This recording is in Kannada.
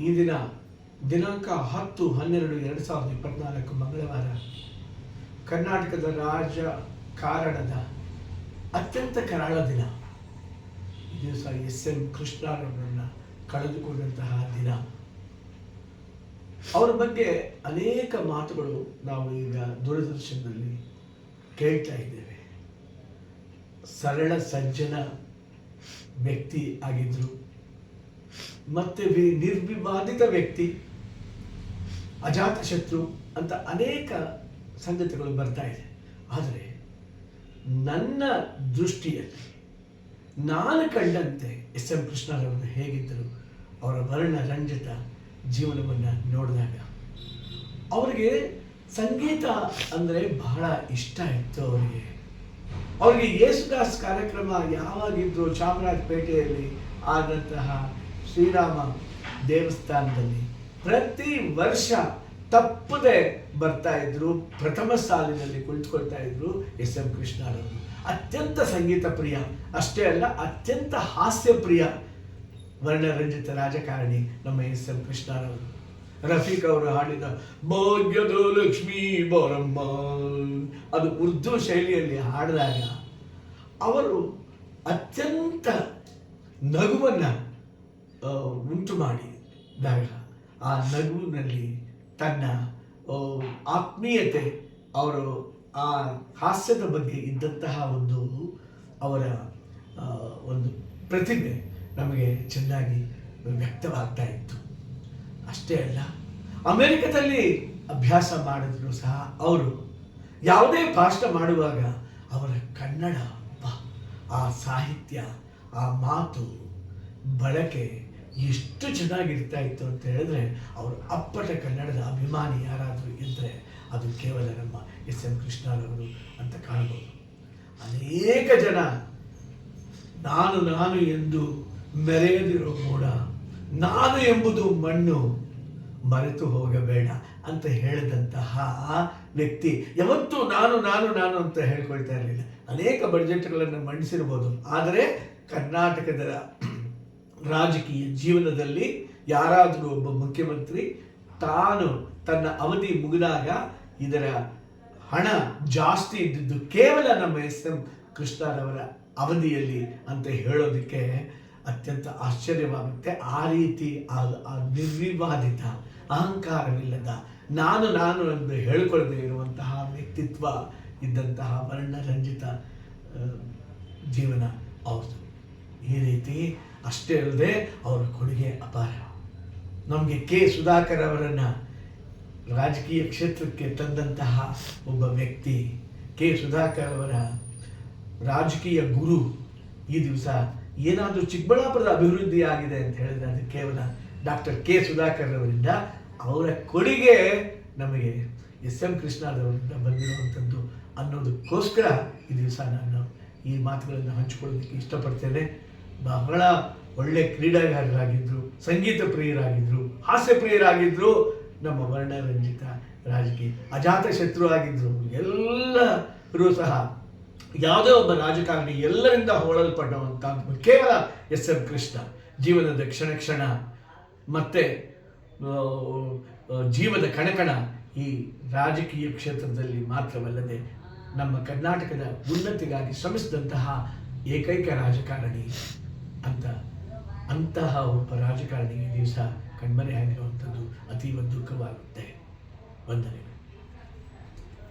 ಈ ದಿನ, ದಿನಾಂಕ ಹತ್ತು ಹನ್ನೆರಡು ಎರಡು ಸಾವಿರದ ಇಪ್ಪತ್ನಾಲ್ಕು ಮಂಗಳವಾರ, ಕರ್ನಾಟಕದ ರಾಜಕಾರಣದ ಅತ್ಯಂತ ಕರಾಳ ದಿನ. ದಿವಸ ಎಸ್ ಎಂ ಕೃಷ್ಣರವರನ್ನು ಕಳೆದುಕೊಂಡಂತಹ ದಿನ. ಅವರ ಬಗ್ಗೆ ಅನೇಕ ಮಾತುಗಳು ನಾವು ಈಗ ದೂರದರ್ಶನದಲ್ಲಿ ಕೇಳ್ತಾ ಇದ್ದೇವೆ. ಸರಳ, ಸಜ್ಜನ ವ್ಯಕ್ತಿ ಆಗಿದ್ರು. ಮತ್ತೆ ನಿರ್ವಿವಾದಿತ ವ್ಯಕ್ತಿ, ಅಜಾತ ಶತ್ರು ಅಂತ ಅನೇಕ ಸಂಗತಿಗಳು ಬರ್ತಾ ಇದೆ. ಆದರೆ ನನ್ನ ದೃಷ್ಟಿಯಲ್ಲಿ ನಾನು ಕಂಡಂತೆ ಎಸ್ ಎಂ ಕೃಷ್ಣರವರು ಹೇಗಿದ್ದರು ಅವರ ವರ್ಣ ರಂಜಿತ ಜೀವನವನ್ನು ನೋಡಿದಾಗ ಅವರಿಗೆ ಸಂಗೀತ ಅಂದರೆ ಬಹಳ ಇಷ್ಟ ಇತ್ತು ಅವರಿಗೆ. ಅವರಿಗೆ ಯೇಸುದಾಸ್ ಕಾರ್ಯಕ್ರಮ ಯಾವಾಗಿದ್ದರೂ ಚಾಮರಾಜಪೇಟೆಯಲ್ಲಿ ಆದಂತಹ ಶ್ರೀರಾಮ ದೇವಸ್ಥಾನದಲ್ಲಿ ಪ್ರತಿ ವರ್ಷ ತಪ್ಪದೆ ಬರ್ತಾ ಇದ್ರು, ಪ್ರಥಮ ಸಾಲಿನಲ್ಲಿ ಕುಳಿತುಕೊಳ್ತಾ ಇದ್ರು ಎಸ್ ಎಂ ಕೃಷ್ಣರವರು. ಅತ್ಯಂತ ಸಂಗೀತ ಪ್ರಿಯ. ಅಷ್ಟೇ ಅಲ್ಲ, ಅತ್ಯಂತ ಹಾಸ್ಯ ಪ್ರಿಯ ವರ್ಣರಂಜಿತ ರಾಜಕಾರಣಿ ನಮ್ಮ ಎಸ್ ಎಂ ಕೃಷ್ಣರವರು. ರಫೀಕ್ ಅವರು ಹಾಡಿದ ಭಾಗ್ಯದ ಲಕ್ಷ್ಮೀ ಬಾರಮ್ಮ. ಅದು ಉರ್ದು ಶೈಲಿಯಲ್ಲಿ ಹಾಡಿದಾಗ ಅವರು ಅತ್ಯಂತ ನಗುವನ್ನು ಉಂಟು ಮಾಡಿದಾಗ ಆ ನಗುವಿನಲ್ಲಿ ತನ್ನ ಆತ್ಮೀಯತೆ, ಅವರು, ಆ, ಹಾಸ್ಯದ ಬಗ್ಗೆ ಇದ್ದಂತಹ ಒಂದು, ಅವರ ಒಂದು ಪ್ರತಿಭೆ ನಮಗೆ ಚೆನ್ನಾಗಿ ವ್ಯಕ್ತವಾಗ್ತಾ ಇತ್ತು. ಅಷ್ಟೇ ಅಲ್ಲ, ಅಮೇರಿಕದಲ್ಲಿ ಅಭ್ಯಾಸ ಮಾಡಿದ್ರು ಸಹ ಅವರು. ಯಾವುದೇ ಭಾಷಣ ಮಾಡುವಾಗ ಅವರ ಕನ್ನಡ ಆ ಸಾಹಿತ್ಯ, ಆ ಮಾತು ಬಳಕೆ ಎಷ್ಟು ಚೆನ್ನಾಗಿರ್ತಾ ಇತ್ತು ಅಂತ ಹೇಳಿದ್ರೆ, ಅವರು ಅಪ್ಪಟ ಕನ್ನಡದ ಅಭಿಮಾನಿ ಯಾರಾದರೂ ಇದ್ದರೆ ಅದು ಕೇವಲ ನಮ್ಮ ಎಸ್ ಎಂ ಕೃಷ್ಣರವರು ಅಂತ ಕಾಣಬಹುದು. ಅನೇಕ ಜನ ನಾನು ನಾನು ಎಂದು ಮೆರೆಯದಿರೋ ಕೂಡ ನಾನು ಎಂಬುದು ಮಣ್ಣು ಮರೆತು ಹೋಗಬೇಡ ಅಂತ ಹೇಳಿದಂತಹ ವ್ಯಕ್ತಿ ಯಾವತ್ತೂ ನಾನು ನಾನು ನಾನು ಅಂತ ಹೇಳ್ಕೊಳ್ತಾ ಇರಲಿಲ್ಲ. ಅನೇಕ ಬಡ್ಜೆಟ್ಗಳನ್ನು ಮಂಡಿಸಿರ್ಬೋದು. ಆದರೆ ಕರ್ನಾಟಕದ ರಾಜಕೀಯ ಜೀವನದಲ್ಲಿ ಯಾರಾದರೂ ಒಬ್ಬ ಮುಖ್ಯಮಂತ್ರಿ, ತಾನು ತನ್ನ ಅವಧಿ ಮುಗಿದಾಗ ಇದರ ಹಣ ಜಾಸ್ತಿ ಇದ್ದಿದ್ದು ಕೇವಲ ನಮ್ಮ ಎಸ್ ಎಂ ಕೃಷ್ಣರವರ ಅವಧಿಯಲ್ಲಿ ಅಂತ ಹೇಳೋದಕ್ಕೆ ಅತ್ಯಂತ ಆಶ್ಚರ್ಯವಾಗುತ್ತೆ. ಆ ರೀತಿ ಆ ನಿರ್ವಿವಾದಿತ ಅಹಂಕಾರವಿಲ್ಲದ ನಾನು ನಾನು ಎಂದು ಹೇಳಿಕೊಳ್ಳದೆ ಇರುವಂತಹ ವ್ಯಕ್ತಿತ್ವ ಇದ್ದಂತಹ ವರ್ಣರಂಜಿತ ಜೀವನ. ಅವ್ರದ್ದು ಈ ರೀತಿ ಅಷ್ಟೇ ಅಲ್ಲದೆ ಅವರ ಕೊಡುಗೆ ಅಪಾರ. ನಮಗೆ ಕೆ ಸುಧಾಕರ್ ಅವರನ್ನು ರಾಜಕೀಯ ಕ್ಷೇತ್ರಕ್ಕೆ ತಂದಂತಹ ಒಬ್ಬ ವ್ಯಕ್ತಿ ಕೆ ಸುಧಾಕರ್ ಅವರ ರಾಜಕೀಯ ಗುರು. ಈ ದಿವಸ ಏನಾದರೂ ಚಿಕ್ಕಬಳ್ಳಾಪುರದ ಅಭಿವೃದ್ಧಿ ಆಗಿದೆ ಅಂತ ಹೇಳಿದ್ರೆ ಅದು ಕೇವಲ ಡಾಕ್ಟರ್ ಕೆ ಸುಧಾಕರ್ ಅವರಿಂದ. ಅವರ ಕೊಡುಗೆ ನಮಗೆ ಎಸ್ ಎಂ ಕೃಷ್ಣರವರಿಂದ ಬಂದಿರುವಂಥದ್ದು ಅನ್ನೋದಕ್ಕೋಸ್ಕರ ಈ ದಿವಸ ನಾನು ಈ ಮಾತುಗಳನ್ನು ಹಂಚಿಕೊಳ್ಳೋದಕ್ಕೆ ಇಷ್ಟಪಡ್ತೇನೆ. ಬಹಳ ಒಳ್ಳೆ ಕ್ರೀಡಾಗಾರರಾಗಿದ್ದರು ಸಂಗೀತ ಪ್ರಿಯರಾಗಿದ್ದರು ಹಾಸ್ಯ ಪ್ರಿಯರಾಗಿದ್ದರು ನಮ್ಮ ವರ್ಣರಂಜಿತ ರಾಜಕೀಯ, ಅಜಾತ ಶತ್ರು ಆಗಿದ್ದರು ಎಲ್ಲರೂ ಸಹ ಯಾವುದೇ ಒಬ್ಬ ರಾಜಕಾರಣಿ ಎಲ್ಲರಿಂದ ಹೊಳಲ್ಪಟ್ಟವಂಥ ಕೇವಲ ಎಸ್ ಎಂ ಕೃಷ್ಣ, ಜೀವನದ ಕ್ಷಣ ಕ್ಷಣ, ಮತ್ತು ಜೀವದ ಕಣಕಣ ಈ ರಾಜಕೀಯ ಕ್ಷೇತ್ರದಲ್ಲಿ ಮಾತ್ರವಲ್ಲದೆ ನಮ್ಮ ಕರ್ನಾಟಕದ ಉನ್ನತಿಗಾಗಿ ಶ್ರಮಿಸಿದಂತಹ ಏಕೈಕ ರಾಜಕಾರಣಿ ಅಂತ ಅಂತಹ ಒಬ್ಬ ರಾಜಕಾರಣಿಗೆ ದಿವಸ ಕಣ್ಮರೆಯಾಗಿರುವಂಥದ್ದು ಅತೀವ ದುಃಖವಾಗುತ್ತೆ. ವಂದನೆಗಳು.